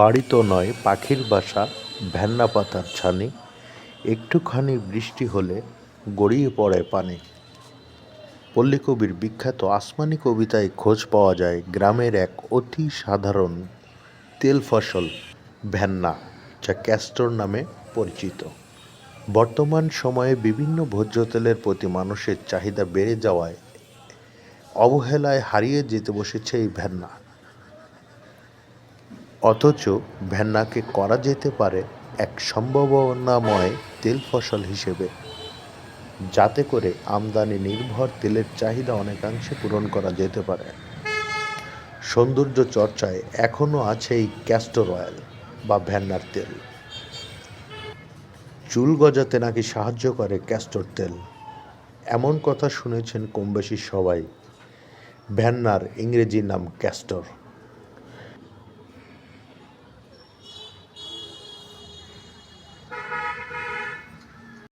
বাড়ি তো নয়, পাখির বাসা, ভেন্না পাতার ছানি। একটুখানি বৃষ্টি হলে গড়িয়ে পড়ে পানি। পল্লীকবির বিখ্যাত আসমানি কবিতায় খোঁজ পাওয়া যায় গ্রামের এক অতি সাধারণ তেল ফসল, ভেন্না, যা ক্যাস্টর নামে পরিচিত। বর্তমান সময়ে বিভিন্ন ভোজ্য তেলের প্রতি মানুষের চাহিদা বেড়ে যাওয়ায় অবহেলায় হারিয়ে যেতে বসেছে এই ভেন্না। অথচ ভেন্নাকে করা যেতে পারে এক সম্ভাবনাময় তেল ফসল হিসেবে। যাতে করে আমদানি নির্ভর তেলের চাহিদা অনেকাংশে পূরণ করা যেতে পারে। সৌন্দর্য চর্চায় এখনও আছে এই ক্যাস্টর অয়েল বা ভেন্নার তেল। চুল গজাতে নাকি সাহায্য করে ক্যাস্টর তেল। এমন কথা শুনেছেন কমবেশি সবাই। ভ্যান্নার ইংরেজি নাম ক্যাস্টর।